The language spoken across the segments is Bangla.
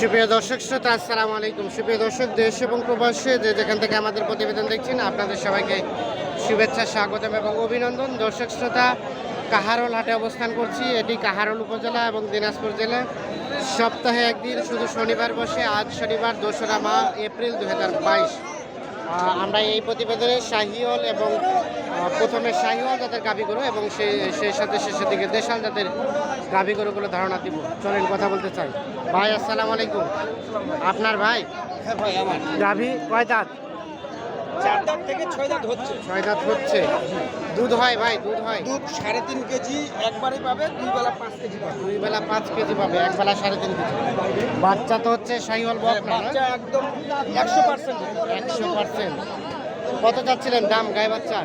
সুপ্রিয় দর্শক শ্রোতা, আসসালামু আলাইকুম। সুপ্রিয় দর্শক, দেশ এবং প্রবাসে যে যেখান থেকে আমাদের প্রতিবেদন দেখছেন, আপনাদের সবাইকে শুভেচ্ছা, স্বাগতম এবং অভিনন্দন। দর্শক শ্রোতা, কাহারোল হাটে অবস্থান করছি। এটি কাহারোল উপজেলা এবং দিনাজপুর জেলা। সপ্তাহে একদিন, শুধু শনিবার বসে, আজ শনিবার, দোসরা মা, এপ্রিল দু হাজার বাইশ। আমরা এই প্রতিবেদনে শাহিওল এবং প্রথমে শাহিওল জাতের গাভী গরু এবং সেই সেই সাথে শেষের দিকে দেশাল জাতের গাভী গরুগুলো ধারণা দিব। চলেন কথা বলতে চাই। ভাই আসসালামু আলাইকুম। আপনার ভাই আমার। গাভী কয় দাঁত? চার দাঁত থেকে ছয় দাঁত হচ্ছে। ছয় দাঁত হচ্ছে। দুধ হয় ভাই দুধ হয়। দুধ সাড়ে তিন কেজি একবারে পাবে দুই বেলা পাঁচ কেজি পাবে। দুই বেলা পাঁচ কেজি পাবে এক বেলা সাড়ে তিন কেজি। বাচ্চা তো হচ্ছে সাইওয়াল বক না বাচ্চা একদম একশো পার্সেন্ট। একশো পার্সেন্ট। কত চাচ্ছিলেন দাম গায়ে বাচ্চার?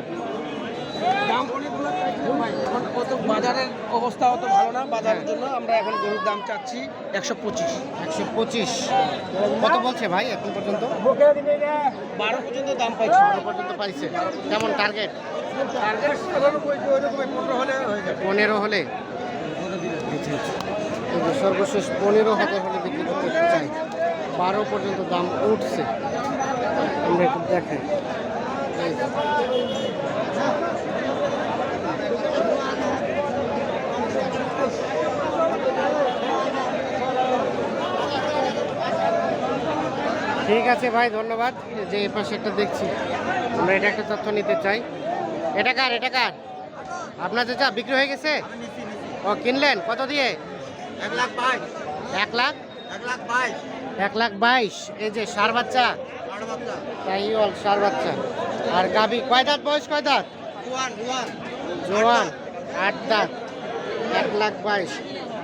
দাম এখন কত বাজারের অবস্থা অত ভালো না বাজারের জন্য আমরা এখন গরুর দাম চাচ্ছি একশো পঁচিশ। একশো পঁচিশ। কত বলছে ভাই এখন পর্যন্ত? বারো পর্যন্ত দাম পাইছি। বারো পর্যন্ত পাইছে। কেমন টার্গেট টার্গেট পনেরো হলে হয়ে যাবে। পনেরো হলে? সর্বশেষ পনেরো হাজার হলে বিক্রি করতে চাই। বারো পর্যন্ত দাম উঠছে। আমরা একটু দেখাই ঠিক আছে ভাই ধন্যবাদ। যে এ পাশে একটা দেখছি। আমরা এটা একটা তথ্য নিতে চাই। এটা কার? এটা কার? আপনার চাচা বিক্রি হয়ে গেছে? ও কিনলেন? কত দিয়ে? এক লাখ বাইশ। এক লাখ? এক লাখ বাইশ। এক লাখ বাইশ। এই যে সার বাচ্চা? তাই অল সার বাচ্চা। আর গাবি কয় দাঁত বয়স কয় দাঁত? জোয়ান আট দাঁত। এক লাখ বাইশ।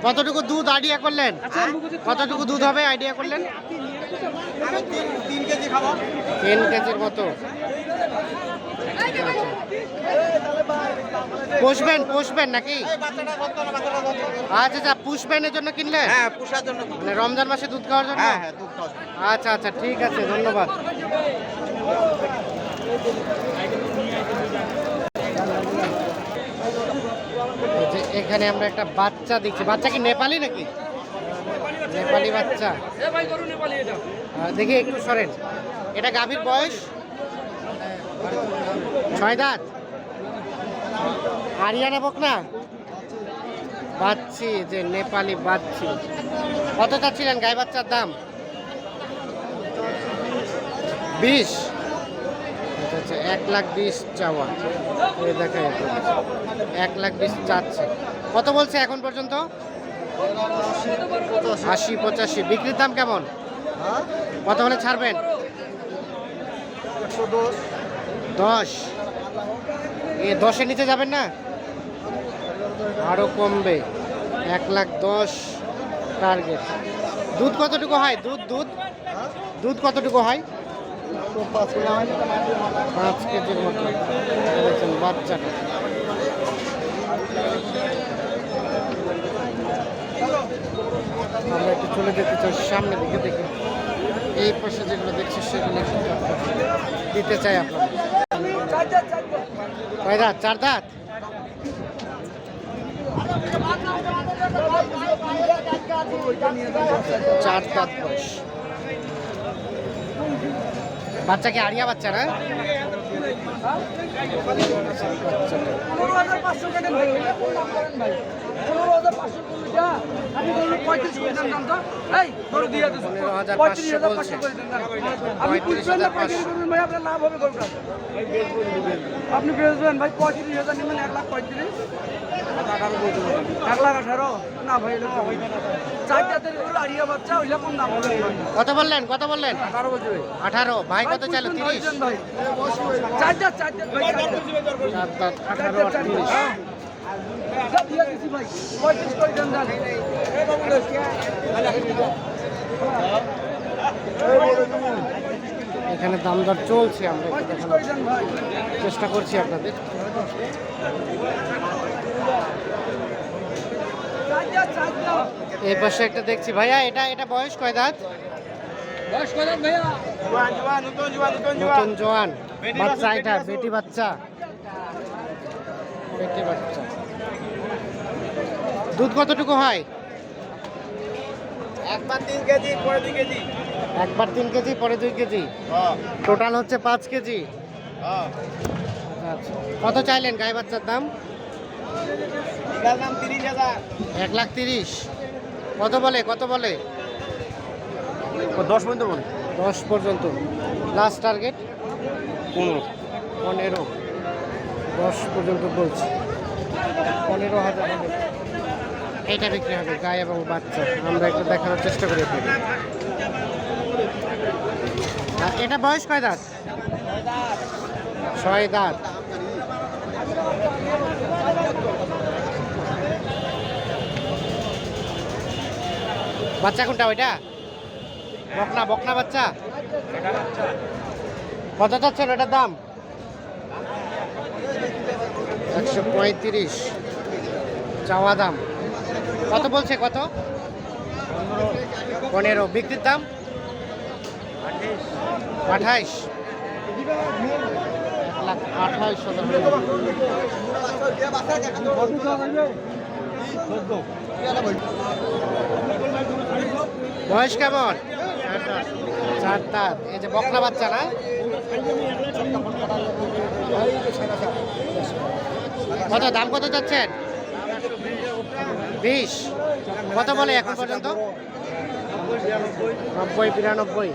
কতটুকু দুধ আইডিয়া করলেন? কতটুকু দুধ হবে আইডিয়া করলেন? আমি তিন কেজির মতো। পুষবেন পুষবেন নাকি? আচ্ছা আচ্ছা পুষবেন এর জন্য কিনলেন? হ্যাঁ পুষার জন্য মানে রমজান মাসে দুধ খাওয়ার জন্য? হ্যাঁ হ্যাঁ দুধ আচ্ছা আচ্ছা ঠিক আছে ধন্যবাদ। এখানে আমরা একটা বাচ্চা দেখছি। বাচ্চা কি নেপালি নাকি? নেপালি বাচ্চা। দেখি একটু সরেন। এটা গাভীর বয়স? ছয় দাঁত। হারিয়ানা বকনা? বাচ্চি যে নেপালি বাচ্চি। কত চাচ্ছিলেন গায়ে বাচ্চার দাম? বিশ। আচ্ছা আচ্ছা এক লাখ বিশ চাওয়া। এই দেখা যাচ্ছে এক লাখ বিশ চাচ্ছে। কত বলছে এখন পর্যন্ত? আশি পঁচাশি। বিক্রির দাম কেমন? কত হলে ছাড়বেন? দশ। এ দশের নিচে যাবেন না? আরও কমবে। এক লাখ দশ টার্গেট। দুধ কতটুকু হয়? দুধ দুধ? দুধ কতটুকু হয়? পাঁচ কেজির মতো। বাচ্চাটা আমরা একটু চলে যেতে চাই, সামনে দিকে দেখি। এই পাশে যেগুলো দেখছি, সেগুলো দিতে চাই দাঁত? চার দাঁত? চার দাঁত বয়স। বাচ্চা কি আরিয়া বাচ্চা না। আপনি বলুন পঁয়ত্রিশ করে দেন দাম তো এই ধরো দিয়ে দিচ্ছি পনেরো হাজার পঁয়ত্রিশ হাজার পাঁচশো পাঁচশো করে দেন দাম। আপনি পঁয়ত্রিশ বুঝবেন না হাজার পঁয়ত্রিশ পাঁচশো। করবেন ভাই পঁয়ত্রিশ হাজার নেবেন এক লাখ পঁয়ত্রিশ। এক লাখ আঠারো। না ভাই কত বললেন কত বললেন? আঠারো ভাই কত চাইলো? তিরিশ? আঠারো আর এখানে দাম দর চলছে আমরা চেষ্টা করছি আপনাদের। এই পাশে একটা দেখছি। ভাইয়া এটা এটা বয়স কয় দাঁত? বয়স করেন ভাইয়া? জোয়ান জোয়ান নতুন জোয়ান নতুন জোয়ান। নতুন জোয়ান। বেটি বাচ্চা এটা বেটি বাচ্চা। বেটি বাচ্চা। দুধ কতটুকু হয়? একবার তিন কেজি পরে দুই কেজি। একবার তিন কেজি পরে দুই কেজি? হ্যাঁ। টোটাল হচ্ছে পাঁচ কেজি? হ্যাঁ। আচ্ছা। কত চাইলেন গাই বাচ্চার দাম? এটার দাম তিরিশ হাজার। এক লাখ তিরিশ। কত বলে? কত বলে? দশ পর্যন্ত বলে। দশ পর্যন্ত। লাস্ট টার্গেট পনেরো। পনেরো। দশ পর্যন্ত বলছি। পনেরো হাজার। এইটা বিক্রি হবে গায়ে এবং বাচ্চা। আমরা একটু দেখানোর চেষ্টা করি আপনাকে এটা বয়স কয় দাঁত? ছয় দাঁত। বাচ্চা কোনটা ওইটা? বকনা বকনা বাচ্চা? কত চাচ্ছেন ওটার দাম? একশো পঁয়ত্রিশ। চাওয়া দাম। কত বলছে কত? পনেরো। বিক্রির দাম? আঠাইশ। বয়স কেমন? চার এই যে বকনা বাচ্চা না? কত দাম কত যাচ্ছেন বিশ। কত বলে এখন পর্যন্ত? নব্বই, বিরানব্বই।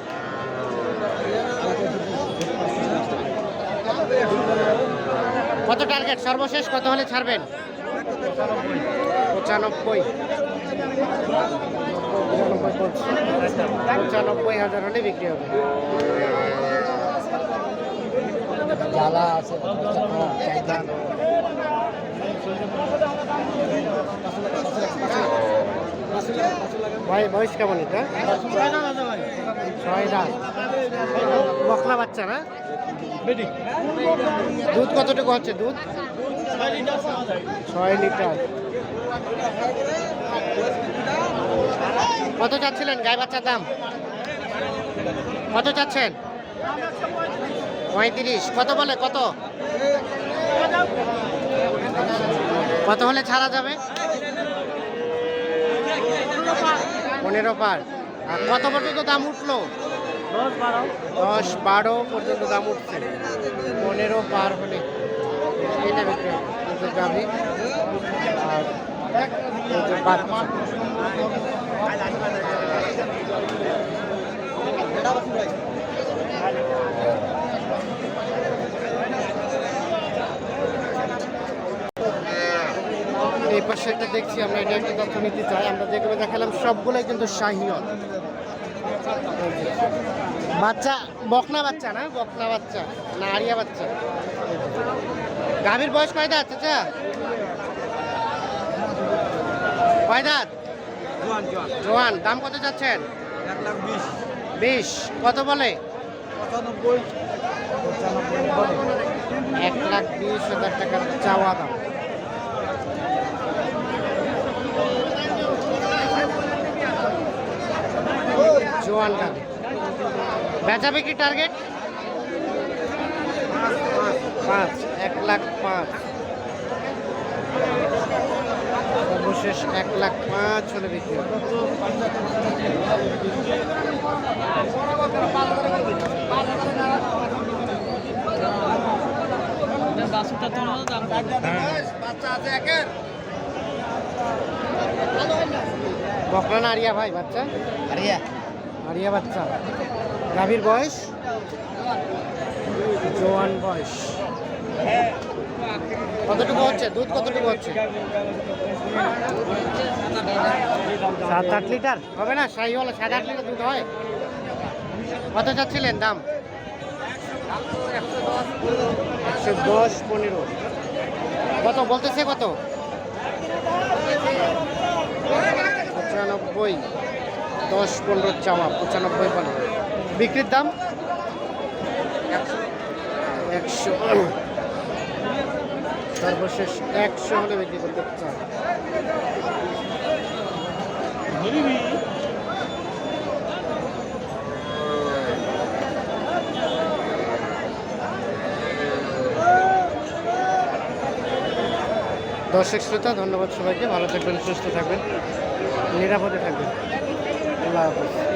কত টার্গেট সর্বশেষ কত হলে ছাড়বেন? পঁচানব্বই। পঁচানব্বই হাজার হলে বিক্রি হবে। জ্বালা আছে ভাই, বয়স কেমন এটা? ছয় দাঁত। বকলা বাচ্চা না? দুধ কতটুকু হচ্ছে দুধ? ছয় লিটার। কত চাচ্ছিলেন গায়ে বাচ্চার দাম? কত চাচ্ছেন? পঁয়ত্রিশ। কত বলে? কত? কত হলে ছাড়া যাবে? পনেরো পার। আর কত পর্যন্ত দাম উঠল? দশ বারো পর্যন্ত দাম উঠছে। পনেরো পার হলে এটা বিক্রি আর একটা দেখছি আমরা এটা একটা তথ্য নিতে চাই। আমরা যেগুলো দেখালাম সবগুলোই কিন্তু এই বাচ্চা বকনা বাচ্চা না? বকনা বাচ্চা না আরিয়া বাচ্চা। গাভীর বয়স কয় দাঁত চাচা? কয় দাঁত? জোয়ান দাম কত চাচ্ছেন? এক লাখ বিশ। বিশ কত বলে? এক লাখ বিশ হাজার টাকার চাওয়া দাম। জোয়ান গাভী বেচা টার্গেট পাঁচ, এক লাখ পাঁচ। সর্বশেষ এক লাখ পাঁচ হলে বিক্রি বকরা না আরিয়া ভাই, বাচ্চা? আরিয়া। আরিয়া বাচ্চা। গাভীর বয়স? জোয়ান বয়স। কতটুকু হচ্ছে? দুধ কতটুকু হচ্ছে? সাত আট লিটার? হবে না শাহিওয়ালা সাত আট লিটার দুধ হয়। কত চাচ্ছিলেন দাম? একশো দশ পনেরো। কত? বলতেছে কত? পঁচানব্বই। দশ পনেরো চাওয়া, পঁচানব্বই বলে বিক্রির দাম? একশো। সর্বশেষ একশো হলে বিক্রি করতে দর্শক শ্রোতা, ধন্যবাদ সবাইকে। ভালো থাকবেন, সুস্থ থাকবেন। নিরাপদে থাকবেন। আল্লাহ হাফেজ।